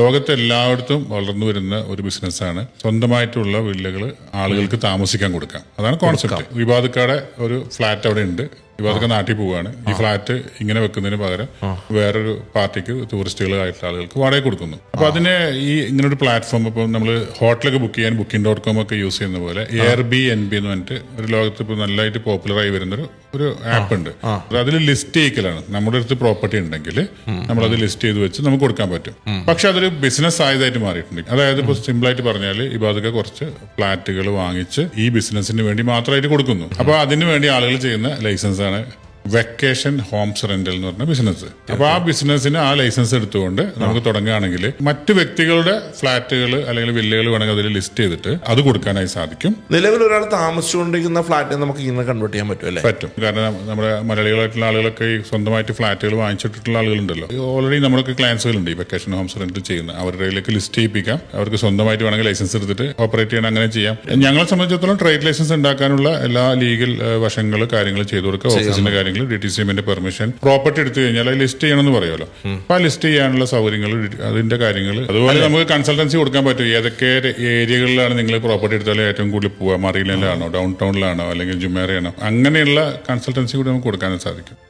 ലോകത്തെ എല്ലായിടത്തും വളർന്നു വരുന്ന ഒരു ബിസിനസ്സാണ്. സ്വന്തമായിട്ടുള്ള വില്ലകൾ ആളുകൾക്ക് താമസിക്കാൻ കൊടുക്കാം. അതാണ് കോൺസെപ്റ്റ് വിവാദക്കാടെ ഒരു ഫ്ലാറ്റ് അവിടെ ഉണ്ട്. വിവാദക്ക നാട്ടിൽ പോവുകയാണ് ഈ ഫ്ലാറ്റ് ഇങ്ങനെ വെക്കുന്നതിന് പകരം വേറൊരു പാർട്ടിക്ക് ടൂറിസ്റ്റുകളായിട്ടുള്ള ആളുകൾക്ക് വാടക കൊടുക്കുന്നു. അപ്പൊ അതിന് ഈ ഇങ്ങനെ ഒരു പ്ലാറ്റ്ഫോം ഇപ്പൊ നമ്മൾ ഹോട്ടലൊക്കെ ബുക്ക് ചെയ്യാൻ ബുക്കിംഗ് ഡോട്ട് കോം ഒക്കെ യൂസ് ചെയ്യുന്ന പോലെ എയർ ബി എൻ ബി എന്ന് പറഞ്ഞിട്ട് ഒരു ലോകത്ത് ഇപ്പൊ നല്ലതായിട്ട് പോപ്പുലറായി വരുന്ന ഒരു ഒരു ആപ്പ് ഉണ്ട്. അതിൽ ലിസ്റ്റ് ചെയ്യിക്കലാണ്. നമ്മുടെ അടുത്ത് പ്രോപ്പർട്ടി ഉണ്ടെങ്കിൽ നമ്മൾ അത് ലിസ്റ്റ് ചെയ്ത് വെച്ച് നമുക്ക് കൊടുക്കാൻ പറ്റും. പക്ഷെ അതൊരു ബിസിനസ് ആയതായിട്ട് മാറിയിട്ടുണ്ട്. അതായത് ഇപ്പോൾ സിമ്പിൾ ആയിട്ട് പറഞ്ഞാൽ അതൊക്കെ കുറച്ച് ഫ്ലാറ്റുകൾ വാങ്ങിച്ച് ഈ ബിസിനസിന് വേണ്ടി മാത്രമായിട്ട് കൊടുക്കുന്നു. അപ്പോൾ അതിന് വേണ്ടി ആളുകൾ ചെയ്യുന്ന licence on it. Vacation homes rental എന്ന് പറഞ്ഞ ബിസിനസ്. അപ്പൊ ആ ബിസിനസ്സിന് ആ ലൈസൻസ് എടുത്തുകൊണ്ട് നമുക്ക് തുടങ്ങുകയാണെങ്കിൽ മറ്റു വ്യക്തികളുടെ ഫ്ളാറ്റുകൾ അല്ലെങ്കിൽ വില്ലകൾ വേണമെങ്കിൽ അതിൽ ലിസ്റ്റ് ചെയ്തിട്ട് അത് കൊടുക്കാനായി സാധിക്കും. നിലവിൽ ഒരാൾ താമസിച്ചുകൊണ്ടിരിക്കുന്ന ഫ്ളാറ്റ് നമുക്ക് ഇങ്ങനെ കൺവേർട്ട് ചെയ്യാൻ പറ്റും അല്ലേ? പറ്റും. കാരണം നമ്മുടെ മലയാളികളായിട്ടുള്ള ആളുകളൊക്കെ ഈ സ്വന്തമായിട്ട് ഫ്ളാറ്റുകൾ വാങ്ങിച്ചിട്ടുള്ള ആളുകളുണ്ടല്ലോ. ഓൾറെഡി നമ്മൾക്ക് ക്ലയൻസുകളുണ്ട് ഈ വെക്കേഷൻ ഹോംസ് റെന്റൽ ചെയ്യുന്ന. അവരുടെ കയ്യിലേക്ക് ലിസ്റ്റ് ചെയ്യിപ്പിക്കാം. അവർക്ക് സ്വന്തമായിട്ട് വേണമെങ്കിൽ ലൈസൻസ് എടുത്തിട്ട് ഓപ്പറേറ്റ് ചെയ്യാൻ അങ്ങനെ ചെയ്യാം. ഞങ്ങളെ സംബന്ധിച്ചിടത്തോളം ട്രേഡ് ലൈസൻസ് ഉണ്ടാക്കാനുള്ള എല്ലാ ലീഗൽ വശങ്ങൾ കാര്യങ്ങൾ ചെയ്തു കൊടുക്കുക ഓഫീസിന്റെ കാര്യങ്ങൾ ഡി ടി സി എമ്മിന്റെ പെർമിഷൻ. പ്രോപ്പർട്ടി എടുത്തു കഴിഞ്ഞാൽ അത് ലിസ്റ്റ് ചെയ്യണമെന്ന് പറയുമല്ലോ. അപ്പൊ ആ ലിസ്റ്റ് ചെയ്യാനുള്ള സൗകര്യങ്ങൾ അതിന്റെ കാര്യങ്ങൾ. അതുപോലെ നമുക്ക് കൺസൾട്ടൻസി കൊടുക്കാൻ പറ്റും. ഏതൊക്കെ ഏരിയകളിലാണ് നിങ്ങൾ പ്രോപ്പർട്ടി എടുത്താലും ഏറ്റവും കൂടുതൽ പോവുക. മറിയിലാണോ ഡൗൺ ടൗണിലാണോ അല്ലെങ്കിൽ ജുമേറയാണോ? അങ്ങനെയുള്ള കൺസൾട്ടൻസി കൂടി നമുക്ക് കൊടുക്കാനും സാധിക്കും.